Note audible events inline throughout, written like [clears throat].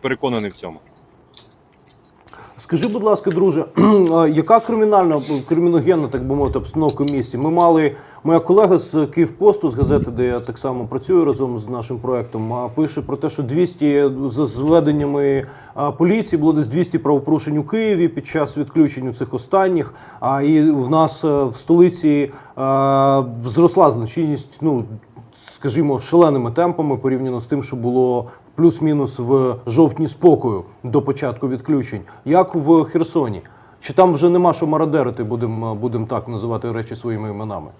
переконаний в цьому. Скажи, будь ласка, друже, [clears throat] яка кримінальна криміногенна, так би мовити, обстановка в місті? Ми мали моя колега з Київпосту з газети, де я так само працюю разом з нашим проектом. Пише про те, що 200 за зведеннями поліції було десь 200 правопорушень у Києві під час відключення цих останніх. А і в нас е, в столиці зросла злочинність. Ну скажімо, шаленими темпами порівняно з тим, що було плюс-мінус в жовтні спокою до початку відключень. Як в Херсоні? Чи там вже нема що мародерити, будемо будем так називати речі своїми іменами?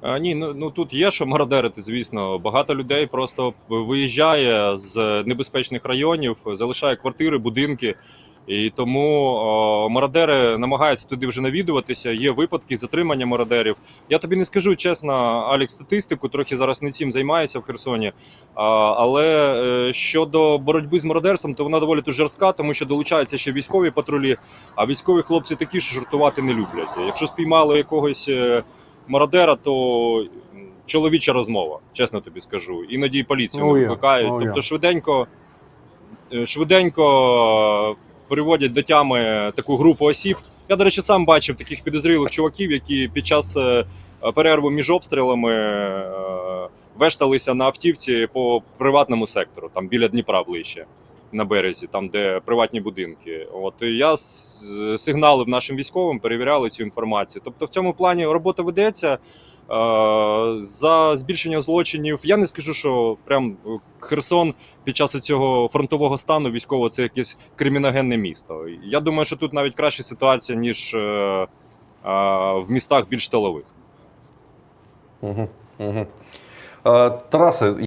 А, ні, ну, ну тут є що мародерити, звісно. Багато людей просто виїжджає з небезпечних районів, залишає квартири, будинки. І тому о, мародери намагаються туди вже навідуватися. Є випадки затримання мародерів. Я тобі не скажу чесно, Алік, статистику, трохи зараз не цим займаюся в Херсоні. А, але е, щодо боротьби з мародерством, то вона доволі тут жорстка, тому що долучаються ще військові патрулі. А військові хлопці такі, що жартувати не люблять. Якщо спіймали якогось. е, мародера, то чоловіча розмова, чесно тобі скажу. Іноді і поліцію Oh, не yeah. викликають. Oh, тобто швиденько, е, швиденько приводять до тями таку групу осіб. Я, до речі, сам бачив таких підозрілих чуваків, які під час е, перерву між обстрілами е, вешталися на автівці по приватному сектору, там біля Дніпра ближче. На березі, там де приватні будинки, от я сигналив нашим військовим, перевіряли цю інформацію. Тобто, в цьому плані робота ведеться е, за збільшення злочинів. Я не скажу, що прям е, Херсон під час цього фронтового стану військово це якесь криміногенне місто. Я думаю, що тут навіть краща ситуація ніж е, в містах більш тилових. Угу. Угу. Тарасе,